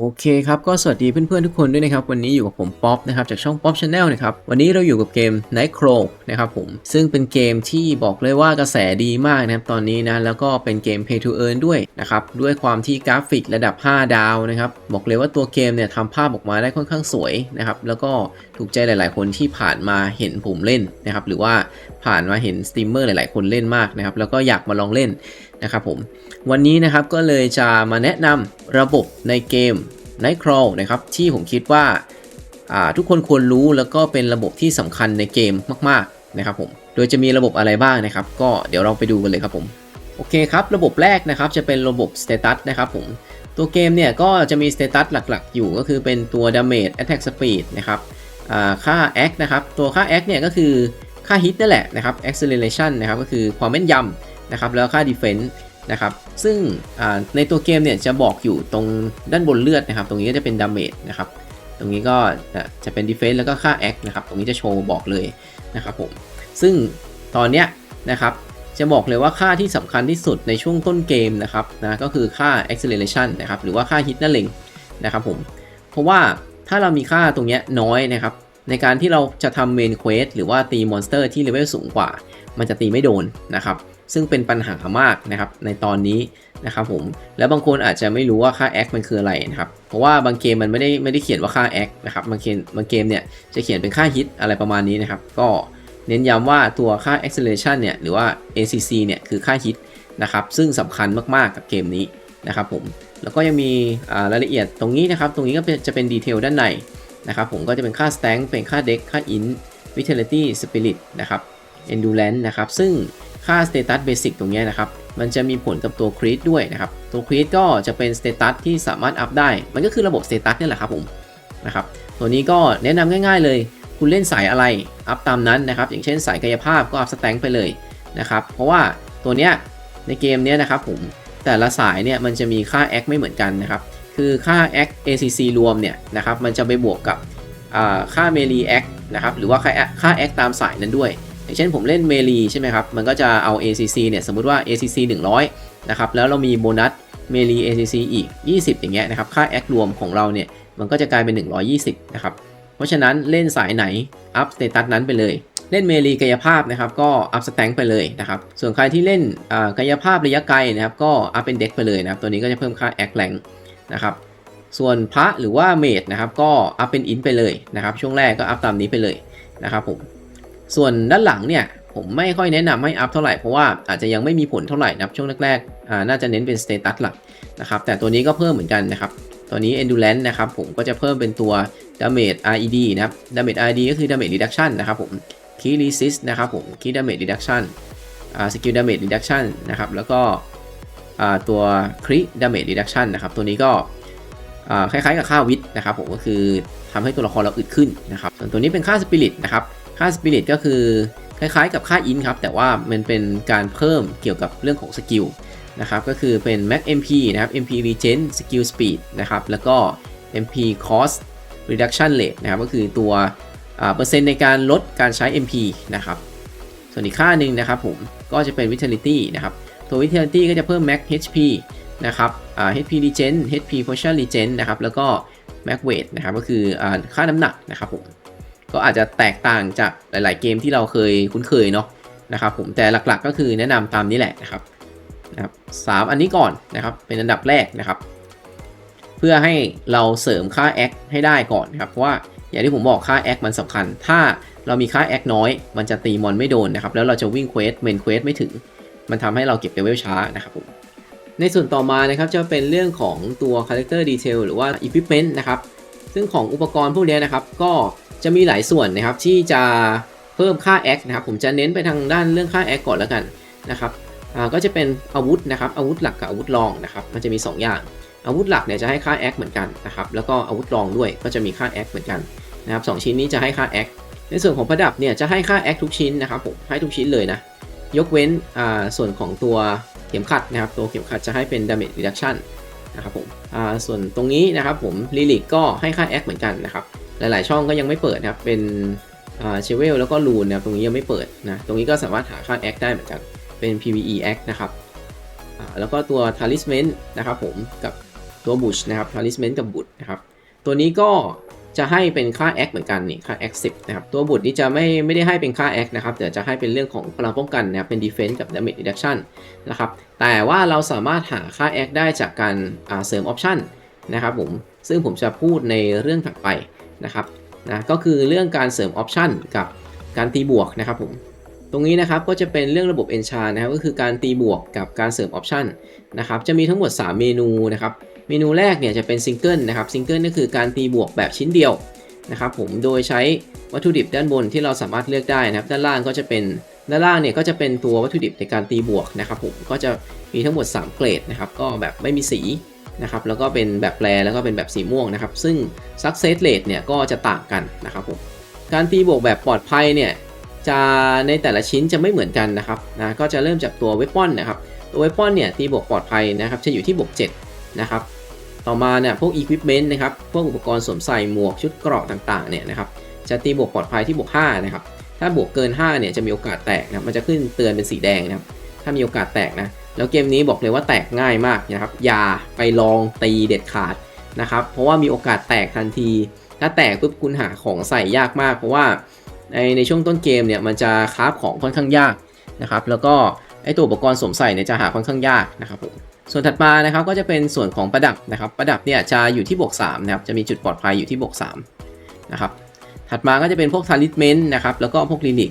โอเคครับก็สวัสดีเพื่อนๆทุกคนด้วยนะครับ วันนี้อยู่กับผมป๊อปนะครับจากช่อง Pop Channel นะครับวันนี้เราอยู่กับเกม Night Crow นะครับผมซึ่งเป็นเกมที่บอกเลยว่ากระแสดีมากนะครับตอนนี้นะแล้วก็เป็นเกม Pay to Earn ด้วยนะครับด้วยความที่กราฟิกระดับ 5 ดาวนะครับบอกเลยว่าตัวเกมเนี่ยทำภาพออกมาได้ค่อนข้างสวยนะครับแล้วก็ถูกใจหลาย ๆ คนที่ผ่านมาเห็นผมเล่นนะครับหรือว่าผ่านมาเห็นสตรีมเมอร์หลายๆ คนเล่นมากนะครับแล้วก็อยากมาลองเล่น นะครับผม วันนี้นะครับก็เลยจะมาแนะนำระบบในเกม Night Crawl นะครับที่ผมคิดว่าาทุกคนควรรู้แล้วก็เป็นระบบที่สำคัญในเกมมากๆนะครับผมโดยจะมีระบบอะไรบ้างนะครับ ก็เดี๋ยวเราไปดูกันเลยครับผมโอเคครับระบบแรกนะครับจะเป็นระบบ Status นะครับผมตัวเกมเนี่ยก็จะมี Status หลักๆ อยู่ก็คือเป็นตัว Damage Attack Speed นะครับค่า Act นะครับตัวค่า Act เนี่ยก็คือค่า Hit นั่นแหละนะครับ Acceleration นะครับก็คือความแม่นยำ นะครับแล้วค่า Defense นะครับซึ่งในตัวเกมเนี่ยจะบอกอยู่ตรงด้านบนเลือดนะครับ ตรงนี้ก็จะเป็นดาเมจนะครับตรงนี้ก็จะเป็นดีเฟนส์แล้วก็ค่าแอคนะครับตรงนี้จะโชว์บอกเลยนะครับผมซึ่งตอนเนี้ยนะครับจะบอกเลยว่าค่าที่สำคัญที่สุดในช่วงต้นเกมนะครับนะก็คือค่า acceleration นะครับหรือว่าค่า hit นั่นเองนะครับผมเพราะว่าถ้าเรามีค่าตรงเนี้ยน้อยนะครับในการที่เราจะทำเมนเควสหรือว่าตีมอนสเตอร์ที่เลเวลสูงกว่า มันจะตีไม่โดนนะครับ ซึ่งเป็นปัญหามากนะครับในตอนนี้นะครับผมแล้วบางคนอาจจะไม่รู้ว่าค่า X มันคืออะไรนะครับเพราะว่าบางเกมมันไม่ได้ไม่ได้เขียนว่าค่า X นะครับบางเกมบางเกมเนี่ยจะเขียนเป็นค่า hit อะไรประมาณนี้นะครับก็เน้นย้ำว่าตัวค่า acceleration เนี่ยหรือว่า ACC เนี่ยคือค่า hit นะครับซึ่งสำคัญมากๆกับเกมนี้นะครับผมแล้วก็ยังมีรายละเอียดตรงนี้นะครับ ตรงนี้ก็จะเป็นดีเทลด้านในนะครับผมก็จะเป็นค่า stank เป็นค่า deck ค่า int vitality spirit นะครับ endurance นะครับซึ่ง ค่า status basic ตรงนี้นะครับ มันจะมีผลกับตัว crit ด้วยนะครับ ตัว crit ก็จะเป็น status ที่สามารถอัพได้ มันก็คือระบบ status นี่แหละครับผมนะครับ ตัวนี้ก็แนะนำง่ายๆเลย คุณเล่นสายอะไร อัพตามนั้นนะครับ อย่างเช่นสายกายภาพก็อัพสแตงไปเลยนะครับ เพราะว่าตัวเนี้ยในเกมนี้นะครับผมแต่ละสายเนี่ยมันจะมีค่า act ไม่เหมือนกันนะครับ คือค่า act ACC รวมเนี่ยนะครับ มันจะไปบวกกับค่า melee act นะครับ หรือว่าค่าค่า act ตามสายนั้นด้วย อย่างเช่นผมเล่นเมลีใช่ไหมครับ มันก็จะเอา ACC เนี่ย สมมุติว่า ACC 100 นะครับ แล้วเรามีโบนัสเมลี ACC อีก 20 อย่างเงี้ยนะครับ ค่าแอครวมของเราเนี่ย มันก็จะกลายเป็น 120 นะครับ เพราะฉะนั้นเล่นสายไหน อัพสเตตัสนั้นไปเลย เล่นเมลีกายภาพนะครับ ก็อัพสแตงไปเลยนะครับ ส่วนใครที่เล่นกายภาพระยะไกลนะครับ ก็อัพเป็นเด็กไปเลยนะครับ ตัวนี้ก็จะเพิ่มค่าแอคแรงนะครับส่วนพระหรือว่าเมดนะครับก็อัพเป็นอินไปเลยนะครับ ช่วงแรกก็อัพตามนี้ไปเลยนะครับผม ส่วนด้านหลังเนี่ยผมไม่ค่อยแนะนำให้อัพเท่าไหร่เพราะว่าอาจจะยังไม่มีผลเท่าไหร่นะช่วงแรกๆอ่าน่าจะเน้นเป็นสเตตัสหลักนะครับแต่ตัวนี้ก็เพิ่มเหมือนกันนะครับตัวนี้ endurance นะครับผมก็จะเพิ่มเป็นตัว damage RED นะครับ damage RED ก็คือ damage reduction นะครับผม key resist นะครับผม key damage reduction อ่า skill damage reduction นะครับแล้วก็อ่าตัว crit damage reduction นะครับตัวนี้ก็คล้ายๆกับค่าวิทนะครับผมก็คือทำให้ตัวละครเราอึดขึ้นนะครับส่วนตัวนี้เป็นค่า spirit นะครับ ค่า Spirit ก็คือคล้ายๆกับค่า Int ครับ แต่ว่ามันเป็นการเพิ่มเกี่ยวกับเรื่องของสกิลนะครับ ก็คือเป็น Max MP นะครับ MP Regen Skill Speed นะครับ แล้วก็ MP Cost Reduction Rate นะครับ ก็คือตัวเปอร์เซ็นต์ในการลดการใช้ MP นะครับ ส่วนอีกค่าหนึ่งนะครับผม ก็จะเป็น Vitality นะครับ ตัว Vitality ก็จะเพิ่ม Max HP นะครับ HP Regen HP Potion Regen นะครับ แล้วก็ Max Weight นะครับ ก็คืออค่าน้ำหนักนะครับผม ก็อาจจะแตกต่างจากหลาย ๆ เกมที่เราเคยคุ้นเคยเนาะนะครับผมแต่หลักๆก็คือแนะนำตามนี้แหละนะครับนะครับสอันนี้ก่อนนะครับเป็นอันดับแรกนะครับ เพื่อให้เราเสริมค่า X ให้ได้ก่อนครับเพราะว่าอย่างที่ผมบอกค่า X มันสำคัญ ถ้าเรามีค่า X น้อย มันจะตีมอนไม่โดนนะครับแล้วเราจะวิ่งเควสเมนเควสไม่ถึง มันทำให้เราเก็บเลเวลช้านะครับผมในส่วนต่อมานะครับจะเป็นเรื่องของตัว Character Detail หรือว่า Equipment นะครับ ซึ่งของอุปกรณ์พวกนี้นะครับ ก็จะมีหลายส่วนนะครับที่จะเพิ่มค่า X นะครับ ผมจะเน้นไปทางด้านเรื่องค่า X ก่อนแล้วกันนะครับก็จะเป็นอาวุธนะครับ อาวุธหลักกับอาวุธรองนะครับ มันจะมี 2 อย่าง อาวุธหลักเนี่ยจะให้ค่า X เหมือนกันนะครับ แล้วก็อาวุธรองด้วยก็จะมีค่า X เหมือนกันนะครับสชิ้นนี้จะให้ค่า X ในส่วนของประดับเนี่ยจะให้ค่า X ทุกชิ้นนะครับผมให้ทุกชิ้นเลยนะ ยกเว้นส่วนของตัวเข็มขัดนะครับ ตัวเข็มขัดจะให้เป็น damage reduction นะครับผมส่วนตรงนี้นะครับผมลิลิกก็ให้ค่าแอคเหมือนกันนะครับหลาย ๆ ช่องก็ยังไม่เปิดนะครับเป็นเชเวลแล้วก็ลูนนะครับตรงนี้ยังไม่เปิดนะตรงนี้ก็สามารถหาค่าแอคได้เหมือนกันเป็น PVE X นะครับแล้วก็ตัว Talisman นะครับผมกับตัวบุชนะครับ talisman กับบุชนะครับตัวนี้ก็ จะให้เป็นค่า X เหมือนกันนี่ค่า X 10นะครับตัวบุตรนี่จะไม่ไม่ได้ให้เป็นค่า X นะครับแต่จะให้เป็นเรื่องของพลังป้องกันนะครับเป็น defense กับ damage reduction นะครับแต่ว่าเราสามารถหาค่า X ได้จากการเสริม option นะครับผมซึ่งผมจะพูดในเรื่องถัดไปนะครับนะก็คือเรื่องการเสริม option กับการตีบวกนะครับผมตรงนี้นะครับก็จะเป็นเรื่องระบบ enchant นะครับก็คือการตีบวกกับการเสริม option นะครับจะมีทั้งหมด 3 เมนูนะครับ เมนูแรกเนี่ยจะเป็นซิงเกิลนะครับซิงเกิลก็คือการตีบวกแบบชิ้นเดียวนะครับผมโดยใช้วัตถุดิบด้านบนที่เราสามารถเลือกได้นะครับด้านล่างก็จะเป็นด้านล่างเนี่ยก็จะเป็นตัววัตถุดิบในการตีบวกนะครับผมก็จะมีทั้งหมด 3 เกรดนะครับก็แบบไม่มีสีนะครับแล้วก็เป็นแบบแปรแล้วก็เป็นแบบสีม่วงนะครับซึ่ง success rate เนี่ยก็จะต่างกันนะครับผมการตีบวกแบบปลอดภัยเนี่ยจะในแต่ละชิ้นจะไม่เหมือนกันนะครับนะก็จะเริ่มจากตัวเวปอนนะครับตัวเวปอนเนี่ยตีบวกปลอดภัยนะครับจะอยู่ที่บวก7นะครับ ต่อมาเนี่ยพวก equipment นะครับ พวกอุปกรณ์สวมใส่หมวกชุดเกราะต่างๆเนี่ยนะครับ จะตีบวกปลอดภัยที่บวก 5 นะครับ ถ้าบวกเกิน 5 เนี่ยจะมีโอกาสแตกนะ มันจะขึ้นเตือนเป็นสีแดงนะครับ ถ้ามีโอกาสแตกนะ แล้วเกมนี้บอกเลยว่าแตกง่ายมากนะครับ อย่าไปลองตีเด็ดขาดนะครับ เพราะว่ามีโอกาสแตกทันที ถ้าแตกปุ๊บคุณหาของใส่ยากมาก เพราะว่าในในช่วงต้นเกมเนี่ยมันจะคราฟของค่อนข้างยากนะครับ แล้วก็ไอตัวอุปกรณ์สวมใส่เนี่ยจะหาค่อนข้างยากนะครับผม ส่วนถัดมานะครับก็จะเป็นส่วนของประดับนะครับ ประดับเนี่ยจะอยู่ที่บวก3นะครับจะมีจุดปลอดภัยอยู่ที่บวก3นะครับถัดมาก็จะเป็นพวกทาริสเมนต์นะครับแล้วก็พวกลินิก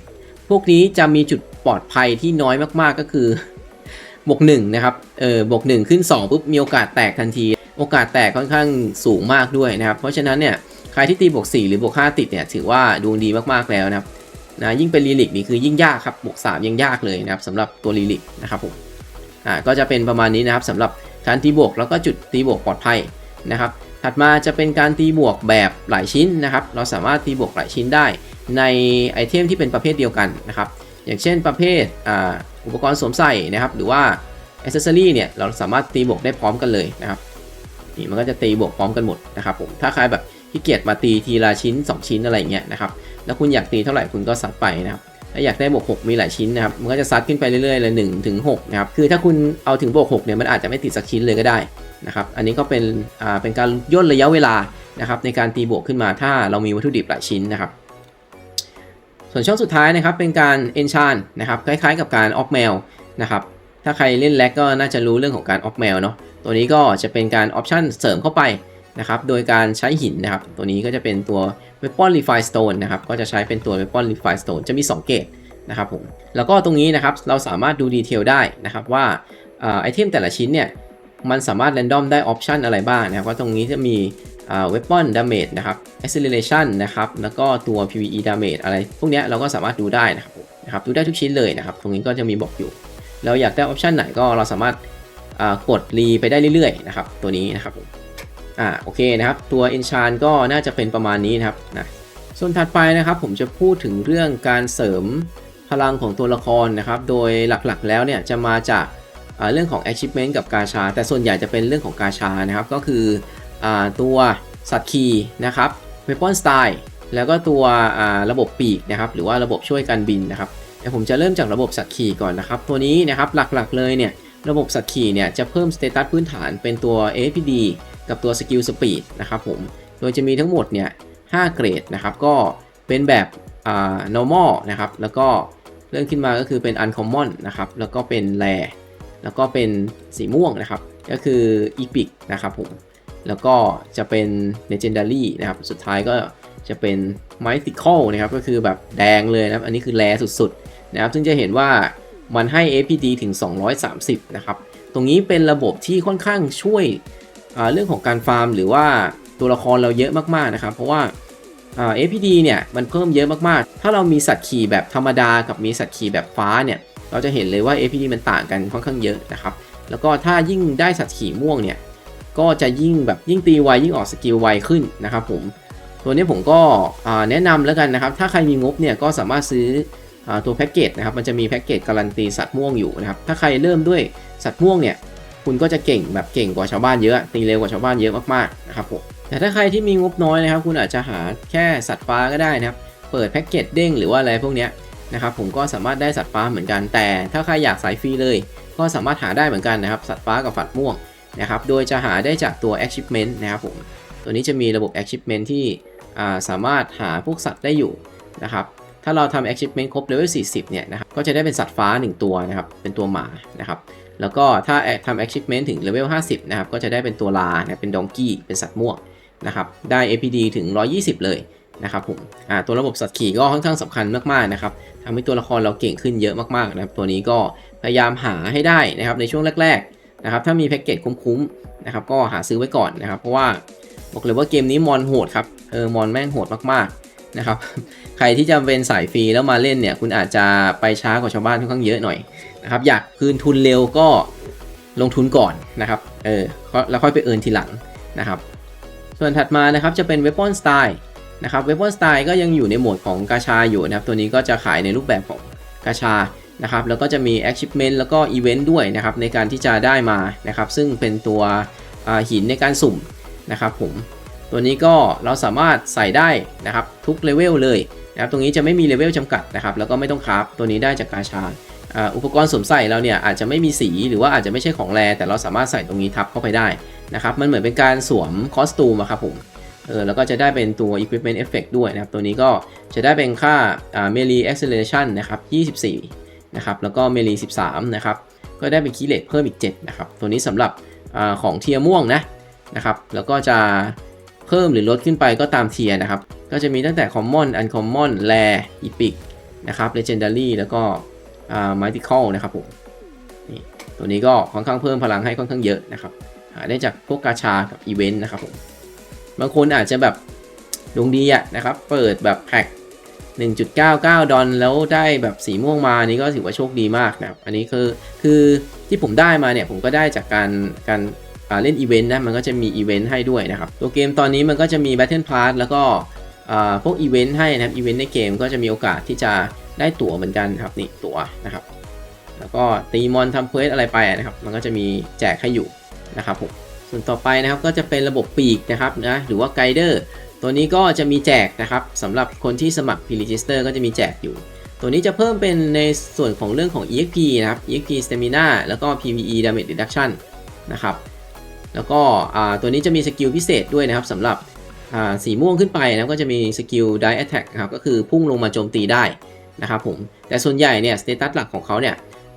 พวกนี้จะมีจุดปลอดภัยที่น้อยมากๆก็คือบวก1นะครับเออบวก1ขึ้น2ปุ๊บมีโอกาสแตกทันที โอกาสแตกค่อนข้างสูงมากด้วยนะครับเพราะฉะนั้นเนี่ยใครที่ตีบวก4หรือบวก5ติดเนี่ยถือว่าดวงดีมากๆแล้วนะครับนะยิ่งเป็นลีลิกนี่คือยิ่งยากครับบวก3ยังยากเลยนะครับสำหรับตัวลีลิกนะครับผม อ่าก็จะเป็นประมาณนี้นะครับสำหรับการตีบวกแล้วก็จุดตีบวกปลอดภัยนะครับ ถัดมาจะเป็นการตีบวกแบบหลายชิ้นนะครับ เราสามารถตีบวกหลายชิ้นได้ ในไอเทมที่เป็นประเภทเดียวกันนะครับ อย่างเช่นประเภทอ่าอุปกรณ์สวมใส่นะครับ หรือว่าอ c เซอรี่เนี่ยเราสามารถตีบวกได้พร้อมกันเลยนะครับนี่มันก็จะตีบวกพร้อมกันหมดนะครับผมถ้าใครแบบขี้เกียจมาตีทีละชิ้น 2 ชิ้นอะไรเงี้ยนะครับแล้วคุณอยากตีเท่าไหร่คุณก็ซัดไปนะครับ ถ้าอยากได้บวก6มีหลายชิ้นนะครับ มันก็จะซัดขึ้นไปเรื่อยๆเลย1ถึง6นะครับ คือถ้าคุณเอาถึงบวก6เนี่ยมันอาจจะไม่ติดสักชิ้นเลยก็ได้นะครับ อันนี้ก็เป็นอ่าเป็นการย่นระยะเวลานะครับในการตีบวกขึ้นมาถ้าเรามีวัตถุดิบหลายชิ้นนะครับ ส่วนช่องสุดท้ายนะครับเป็นการ enchant นะครับคล้ายๆ กับการออกแมวนะครับ ถ้าใครเล่นแล็กก็น่าจะรู้เรื่องของการออกแมวเนาะ ตัวนี้ก็จะเป็นการออปชั่นเสริมเข้าไป นะครับโดยการใช้หินนะครับ ตัวนี้ก็จะเป็นตัว Weapon Refine Stone นะครับ ก็จะใช้เป็นตัว Weapon Refine Stone จะมี 2 เกรดนะครับผม แล้วก็ตรงนี้นะครับเราสามารถดูดีเทลได้นะครับว่าไอเทมแต่ละชิ้นเนี่ยมันสามารถ random ได้ออปชันอะไรบ้างนะครับว่าตรงนี้จะมี weapon damage นะครับ acceleration นะครับ แล้วก็ตัว PVE damage อะไร พวกนี้เราก็สามารถดูได้นะครับนะครับ ดูได้ทุกชิ้นเลยนะครับ ตรงนี้ก็จะมีบอกอยู่ เราอยากได้ออปชันไหนก็เราสามารถกดรีไปได้เรื่อยๆนะครับ ตัวนี้นะครับผม อ่าโอเคนะครับตัว enchant ก็น่าจะเป็นประมาณนี้นะครับนะส่วนถัดไปนะครับผมจะพูดถึงเรื่องการเสริมพลังของตัวละครนะครับโดยหลักๆแล้วเนี่ยจะมาจากเรื่องของ achievement กับกาชา แต่ส่วนใหญ่จะเป็นเรื่องของกาชานะครับก็คืออตัวสัตว์คีนะครับ weapon style แล้วก็ตัวระบบปีกนะครับหรือว่าระบบช่วยการบินนะครับเดี๋ยวผมจะเริ่มจากระบบสัตว์ขี่ก่อนนะครับ ตัวนี้นะครับหลักๆเลยเนี่ยระบบสัตว์ขี่เนี่ยจะเพิ่มสเตตัสพื้นฐานเป็นตัว APD กับตัวสกิลสปีดนะครับผม โดยจะมีทั้งหมดเนี่ย5เกรดนะครับ ก็เป็นแบบอ่า normal นะครับ แล้วก็เรื่องขึ้นมาก็คือเป็น uncommon นะครับ แล้วก็เป็น rare แล้วก็เป็นสีม่วงนะครับ ก็คือ epic นะครับผม แล้วก็จะเป็น legendary นะครับ สุดท้ายก็จะเป็น mythical นะครับ ก็คือแบบแดงเลยนะครับ อันนี้คือแรสุดๆนะครับ ซึ่งจะเห็นว่ามันให้ APD ถึง 230 นะครับ ตรงนี้เป็นระบบที่ค่อนข้างช่วย เรื่องของการฟาร์มหรือว่าตัวละครเราเยอะมากๆนะครับ เพราะว่า APD เนี่ยมันเพิ่มเยอะมากๆ ถ้าเรามีสัตว์ขี่แบบธรรมดากับมีสัตว์ขี่แบบฟ้าเนี่ยเราจะเห็นเลยว่า APD มันต่างกันค่อนข้างเยอะนะครับ แล้วก็ถ้ายิ่งได้สัตว์ขี่ม่วงเนี่ยก็จะยิ่งแบบยิ่งตีไวยิ่งออกสกิลไวขึ้นนะครับผมตัวนี้ผมก็แนะนำแล้วกันนะครับ ถ้าใครมีงบเนี่ยก็สามารถซื้อตัวแพ็กเกจนะครับมันจะมีแพ็กเกจการันตีสัตว์ม่วงอยู่นะครับถ้าใครเริ่มด้วยสัตว์ม่วงเนี่ย คุณก็จะเก่งแบบเก่งกว่าชาวบ้านเยอะตีเร็วกว่าชาวบ้านเยอะมากๆนะครับผมแต่ถ้าใครที่มีงบน้อยนะครับ คุณอาจจะหาแค่สัตว์ฟ้าก็ได้นะครับเปิดแพ็กเกจเด้งหรือว่าอะไรพวกนี้นะครับผมก็สามารถได้สัตว์ฟ้าเหมือนกันแต่ ถ้าใครอยากสายฟรีเลย ก็สามารถหาได้เหมือนกันนะครับ สัตว์ฟ้ากับฝัดม่วงนะครับโดยจะหาได้จากตัว achievement นะครับผมตัวนี้จะมีระบบ achievement ที่สามารถหาพวกสัตว์ได้อยู่นะครับ ถ้าเราทำ achievement ครบ level 40 เนี่ยนะครับ ก็จะได้เป็นสัตว์ฟ้า 1 ตัวนะครับ เป็นตัวหมานะครับ แล้วก็ถ้าทำ achievement ถึง level 50 นะครับ ก็จะได้เป็นตัวลานะเป็นดองกี้ เป็นสัตว์ม่วงนะครับ ได้ APD ถึง 120 เลยนะครับผม อ่า ตัวระบบสัตว์ขี่ก็ค่อนข้างสำคัญมากๆนะครับทำให้ตัวละครเราเก่งขึ้นเยอะมากๆนะครับ ตัวนี้ก็พยายามหาให้ได้นะครับในช่วงแรกๆนะครับ ถ้ามีแพ็กเกจคุ้มๆนะครับ ก็หาซื้อไว้ก่อนนะครับ เพราะว่าบอกเลยว่าเกมนี้มอนโหดครับ เออ มอนแม่งโหดมากๆ นะครับ ใครที่จะเป็นสายฟรีแล้วมาเล่นเนี่ย คุณอาจจะไปช้ากว่าชาวบ้านค่อนข้างเยอะหน่อยนะครับ อยากคืนทุนเร็วก็ลงทุนก่อนนะครับ เออ แล้วค่อยไปเอินทีหลังนะครับ ส่วนถัดมานะครับจะเป็น Weapon Style นะครับ Weapon Style ก็ยังอยู่ในโหมดของกาชาอยู่นะครับ ตัวนี้ก็จะขายในรูปแบบของกาชานะครับ แล้วก็จะมี Achievement แล้วก็ Event ด้วยนะครับในการที่จะได้มานะครับ ซึ่งเป็นตัวหินในการสุ่มนะครับผม ตัวนี้ก็เราสามารถใส่ได้นะครับทุกเลเวลเลยนะครับตรงนี้จะไม่มีเลเวลจำกัดนะครับแล้วก็ไม่ต้องคราฟตัวนี้ได้จากกาชาอุปกรณ์สวมใส่เราเนี่ยอาจจะไม่มีสีหรือว่าอาจจะไม่ใช่ของแรแต่เราสามารถใส่ตรงนี้ทับเข้าไปได้นะครับมันเหมือนเป็นการสวมคอสตูมครับผมเออแล้วก็จะได้เป็นตัว equipment effect ด้วยนะครับ ตัวนี้ก็จะได้เป็นค่า melee acceleration นะครับ 24 นะครับ แล้วก็ melee 13 นะครับ ก็ได้เป็นคีเลตเพิ่มอีก 7 นะครับ ตัวนี้สำหรับอของเทียม่วงนะนะครับ แล้วก็จะ เพิ่มหรือลดขึ้นไปก็ตามเทียนะครับ ก็จะมีตั้งแต่ common uncommon rare epic นะครับ legendary แล้วก็อ่า mythical นะครับผมนี่ตัวนี้ก็ค่อนข้างเพิ่มพลังให้ค่อนข้างเยอะนะครับหาได้จากพวกกาชากับอีเวนต์นะครับผมบางคนอาจจะแบบดวงดีอะนะครับ เปิดแบบแพ็ค1.99 ดอลแล้วได้แบบสีม่วงมานี่ก็ถือว่าโชคดีมากนะครับ อันนี้คือคือที่ผมได้มาเนี่ยผมก็ได้จากการการ เล่นอีเวนต์นะมันก็จะมีอีเวนต์ให้ด้วยนะครับ ตัวเกมตอนนี้มันก็จะมี Battle Pass แล้วก็พวกอีเวนต์ให้นะครับอีเวนต์ในเกมก็จะมีโอกาสที่จะได้ตั๋วเหมือนกันครับนี่ตั๋วนะครับ แล้วก็ตีมอนทำเควสอะไรไปนะครับ มันก็จะมีแจกให้อยู่นะครับผมส่วนต่อไปนะครับก็จะเป็นระบบปีกนะครับนะหรือว่าไกด์เดอร์ตัวนี้ก็จะมีแจกนะครับสำหรับคนที่สมัคร p r e g i s t e r ก็จะมีแจกอยู่ ตัวนี้จะเพิ่มเป็นในส่วนของเรื่องของ EXP นะครับ EXP Stamina แล้วก็ PVE Damage Reduction นะครับ แล้วก็ตัวนี้จะมีสกิลพิเศษด้วยนะครับสำหรับสีม่วงขึ้นไปนะก็จะมีสกิล Die Attack ครับก็คือพุ่งลงมาโจมตีได้นะครับผมแต่ส่วนใหญ่เนี่ยสเตตัสหลักของเขาเนี่ย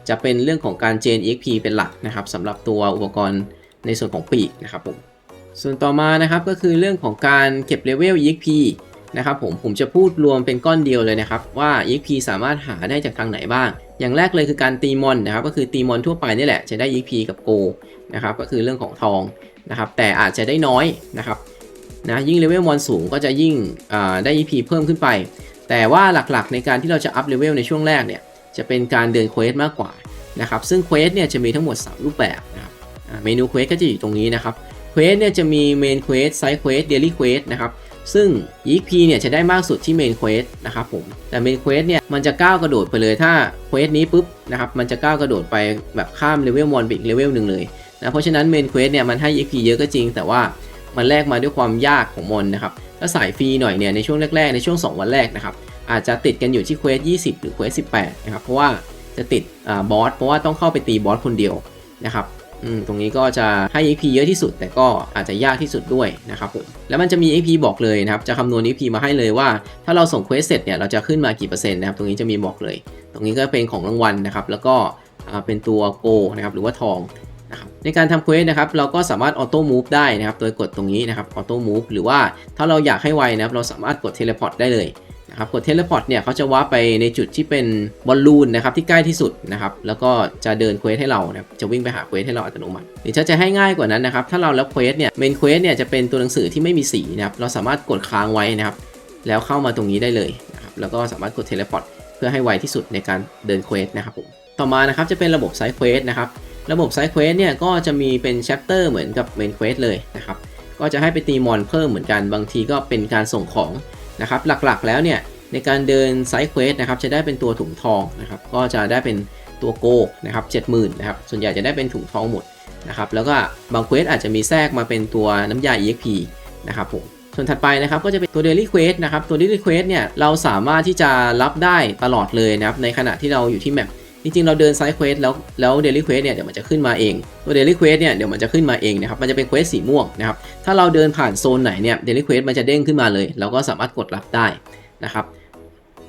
จะเป็นเรื่องของการเจน EXP เป็นหลักนะครับสำหรับตัวอุปกรณ์ในส่วนของปีกนะครับผมส่วนต่อมานะครับก็คือเรื่องของการเก็บเลเวล EXP นะครับผมผมจะพูดรวมเป็นก้อนเดียวเลยนะครับว่า EXP สามารถหาได้จากทางไหนบ้าง อย่างแรกเลยคือการตีมอนนะครับก็คือตีมอนทั่วไปนี่แหละจะได้ EXP กับโกนะครับก็คือเรื่องของทองนะครับแต่อาจจะได้น้อยนะครับนะยิ่งเลเวลมอนสูงก็จะยิ่งได้ EXP เพิ่มขึ้นไป แต่ว่าหลักๆในการที่เราจะอัพเลเวลในช่วงแรกเนี่ยจะเป็นการเดินเควสมากกว่านะครับซึ่งเควสเนี่ยจะมีทั้งหมด 3 รูปแบบนะครับเมนูเควสก็จะอยู่ตรงนี้นะครับเควสเนี่ยจะมีเมนเควสไซด์เควสเดลี่เควสนะครับ ซึ่ง EP เนี่ยจะได้มากสุดที่เมนเควสนะครับผม แต่เมนเควสเนี่ยมันจะก้าวกระโดดไปเลยถ้าเควสนี้ปุ๊บนะครับมันจะก้าวกระโดดไปแบบข้ามเลเวลมอนไปอีกเลเวลหนึ่งเลยนะเพราะฉะนั้นเมนเควสเนี่ยมันให้ EP เยอะก็จริง แต่ว่ามันแลกมาด้วยความยากของมอนนะครับถ้าสายฟรีหน่อยเนี่ยในช่วงแรกๆในช่วง 2 วันแรกนะครับอาจจะติดกันอยู่ที่เควส20 หรือเควส18นะครับเพราะว่าจะติดบอสเพราะว่าต้องเข้าไปตีบอสคนเดียวนะครับ ตรงนี้ก็จะให้ EP เยอะที่สุด แต่ก็อาจจะยากที่สุดด้วยนะครับผมแล้วมันจะมี EP บอกเลยนะครับจะคำนวณ EP มาให้เลยว่า ถ้าเราส่งเควสเสร็จเนี่ยเราจะขึ้นมากี่เปอร์เซ็นต์นะครับตรงนี้จะมีบอกเลย ตรงนี้ก็เป็นของรางวัลนะครับแล้วก็เป็นตัวโกนะครับหรือว่าทองนะครับในการทำเควสนะครับเราก็สามารถออโต้มูฟได้นะครับโดยกดตรงนี้นะครับออโต้มูฟหรือว่าถ้าเราอยากให้ไวนะครับเราสามารถกดเทเลพอร์ตได้เลย นะครับกดเทเลพอร์ตเนี่ยเขาจะว้าไปในจุดที่เป็นบอลลูนนะครับที่ใกล้ที่สุดนะครับแล้วก็จะเดินเควสให้เรานะครับจะวิ่งไปหาเควสให้เราอัตโนมัติหรือถ้าจะให้ง่ายกว่านั้นนะครับถ้าเราแล้วเควสเนี่ยเมนเควสเนี่ยจะเป็นตัวหนังสือที่ไม่มีสีนะครับเราสามารถกดค้างไว้นะครับแล้วเข้ามาตรงนี้ได้เลยนะครับแล้วก็สามารถกดเทเลพอร์ตเพื่อให้ไวที่สุดในการเดินเควสนะครับผมต่อมานะครับจะเป็นระบบไซด์เควสนะครับระบบไซด์เควสเนี่ยก็จะมีเป็นแชปเตอร์เหมือนกับเมนเควสเลยนะครับก็จะให้ไปตีมอนเพิ่มเหมือนกันบางทีก็เป็นการส่งของ นะครับหลักๆแล้วเนี่ยในการเดินไซด์เควสนะครับจะได้เป็นตัวถุงทองนะครับก็จะได้เป็นตัวโกนะครับเจ็ดหมื่นนะครับส่วนใหญ่จะได้เป็นถุงทองหมดนะครับแล้วก็บางเควสอาจจะมีแทรกมาเป็นตัวน้ำยา EXP นะครับผมส่วนถัดไปนะครับก็จะเป็นตัว Daily Quest นะครับตัว Daily Quest เนี่ยเราสามารถที่จะรับได้ตลอดเลยนะครับในขณะที่เราอยู่ที่แมป จริงๆ เราเดินไซด์เควสแล้วแล้วเดลี่เควสเนี่ยเดี๋ยวมันจะขึ้นมาเองตัวเดลี่เควสเนี่ยเดี๋ยวมันจะขึ้นมาเองนะครับมันจะเป็นเควสสีม่วงนะครับถ้าเราเดินผ่านโซนไหนเนี่ยเดลี่เควสมันจะเด้งขึ้นมาเลยเราก็สามารถกดรับได้นะครับ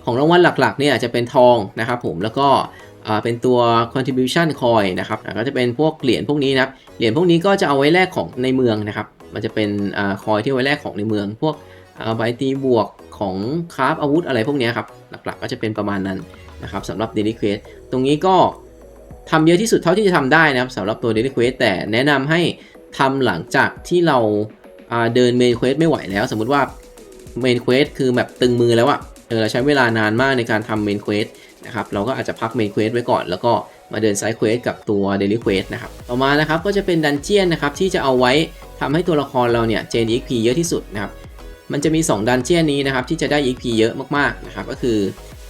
ของรางวัลหลักๆเนี่ยจะเป็นทองนะครับผมแล้วก็เป็นตัว contribution coin นะครับก็จะเป็นพวกเหรียญพวกนี้นะครับเหรียญพวกนี้ก็จะเอาไว้แลกของในเมืองนะครับมันจะเป็นอคอยที่ไว้แลกของในเมือง พวกใบตีบวกของคราฟอาวุธอะไรพวกนี้ครับหลักๆ ก็จะเป็นประมาณนั้น นะครับสำหรับ daily quest ตรงนี้ก็ทำเยอะที่สุดเท่าที่จะทำได้นะครับสำหรับตัว daily quest แต่แนะนำให้ทำหลังจากที่เราาเดิน main quest ไม่ไหวแล้ว สมมุติว่า main quest คือแบบตึงมือแล้วอะเออเราใช้เวลานานมากในการทำ main quest นะครับเราก็อาจจะพัก main quest ไว้ก่อน แล้วก็มาเดิน side quest กับตัว daily quest นะครับต่อมานะครับก็จะเป็นดันเจียนนะครับที่จะเอาไว้ทำให้ตัวละครเราเนี่ยเจน EXP เยอะที่สุดนะครับมันจะมี 2 ดันเจียนนี้นะครับที่จะได้ EXP เยอะมากๆนะครับก็คือ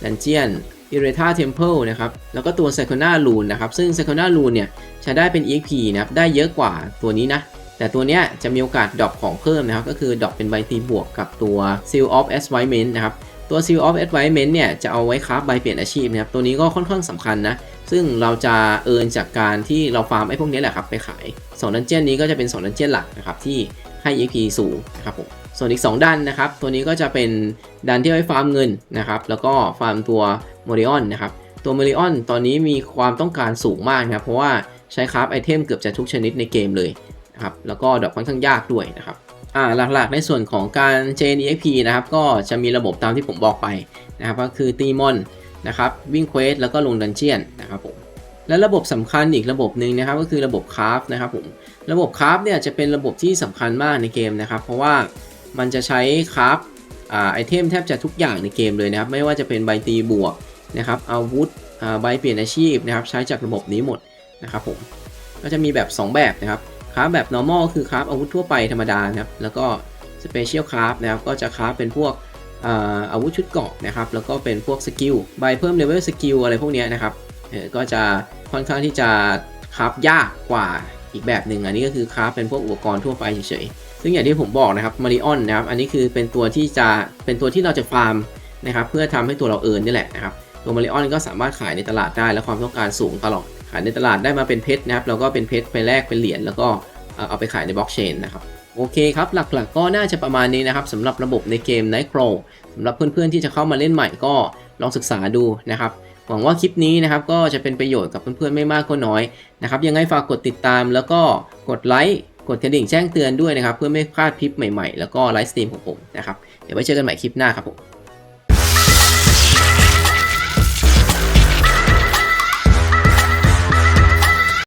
ดันเจียน i r e t a Temple นะครับ แล้วก็ตัว s e c o n d a Rune นะครับ ซึ่ง s e c o n d a Rune เนี่ยจะได้เป็น EXP นะครับ ได้เยอะกว่าตัวนี้นะ แต่ตัวเนี้ยจะมีโอกาสดรอปของเพิ่มนะครับ ก็คือดรอปเป็นใบตีบวกกับตัว Seal of Advancement นะครับ ตัว Seal of Advancement เนี่ยจะเอาไว้คราใบเปลี่ยนอาชีพนะครับ ตัวนี้ก็ค่อนข้างสำคัญนะ ซึ่งเราจะเอินจากการที่เราฟาร์มไอ้พวกนี้แหละครับไปขาย2ดันเจียนนี้ก็จะเป็น2ดันเจียนหลักนะครับที่ให้ EXP สูงนะครับผมส่วนอีก 2ดันนะครับ ตัวนี้ก็จะเป็นดันที่ไว้ฟาร์มเงินนะครับ แล้วก็ฟาร์มตัว โมริออนนะครับตัวโมริออนตอนนี้มีความต้องการสูงมากนะครับเพราะว่าใช้คราฟไอเทมเกือบจะทุกชนิดในเกมเลยนะครับแล้วก็ดอกค่อนข้างยากด้วยนะครับอ่าหลักๆในส่วนของการ Chain EXP นะครับก็จะมีระบบตามที่ผมบอกไปนะครับก็คือตีมอนนะครับวิ่งเควสแล้วก็ลงดันเจียนนะครับผมและระบบสำคัญอีกระบบหนึ่งนะครับก็คือระบบคราฟนะครับผมระบบคราฟเนี่ยจะเป็นระบบที่สำคัญมากในเกมนะครับเพราะว่ามันจะใช้คราฟอ่าไอเทมแทบจะทุกอย่างในเกมเลยนะครับไม่ว่าจะเป็นใบตีบวก นะครับอาวุธใบเปลี่ยนอาชีพนะครับใช้จากระบบนี้หมดนะครับผมก็จะมีแบบ 2 แบบนะครับคราฟแบบ normal คือคราฟอาวุธทั่วไปธรรมดานะครับแล้วก็ special craft นะครับก็จะคราฟเป็นพวกอาอาวุธชุดเกาะนะครับแล้วก็เป็นพวกสกิลใบเพิ่มเลเวลสกิลอะไรพวกนี้นะครับก็จะค่อนข้างที่จะคราฟยากกว่าอีกแบบหนึ่งอันนี้ก็คือคราฟเป็นพวกอุปกรณ์ทั่วไปเฉยๆซึ่งอย่างที่ผมบอกนะครับมาริออนนะครับอันนี้คือเป็นตัวที่จะเป็นตัวที่เราจะฟาร์มนะครับเพื่อทำให้ตัวเราเอิร์นนี่แหละนะครับ ตัวมาริออนก็สามารถขายในตลาดได้และความต้องการสูงตลอด ขายในตลาดได้มาเป็นเพชรนะครับ แล้วก็เป็นเพชรไปแลกเป็นเหรียญแล้วก็เอาไปขายในบล็อกเชนนะครับโอเคครับ หลักๆก็น่าจะประมาณนี้นะครับสำหรับระบบในเกม Nightcrawl สำหรับเพื่อนๆที่จะเข้ามาเล่นใหม่ก็ลองศึกษาดูนะครับหวังว่าคลิปนี้นะครับก็จะเป็นประโยชน์กับเพื่อนๆไม่มากก็น้อยนะครับยังไงฝากกดติดตามแล้วก็กดไลค์กดกระดิ่งแจ้งเตือนด้วยนะครับ เพื่อไม่พลาดคลิปใหม่ๆ แล้วก็ไลฟ์สตรีมของผมนะครับเดี๋ยวไว้เจอกันใหม่คลิปหน้าครับผม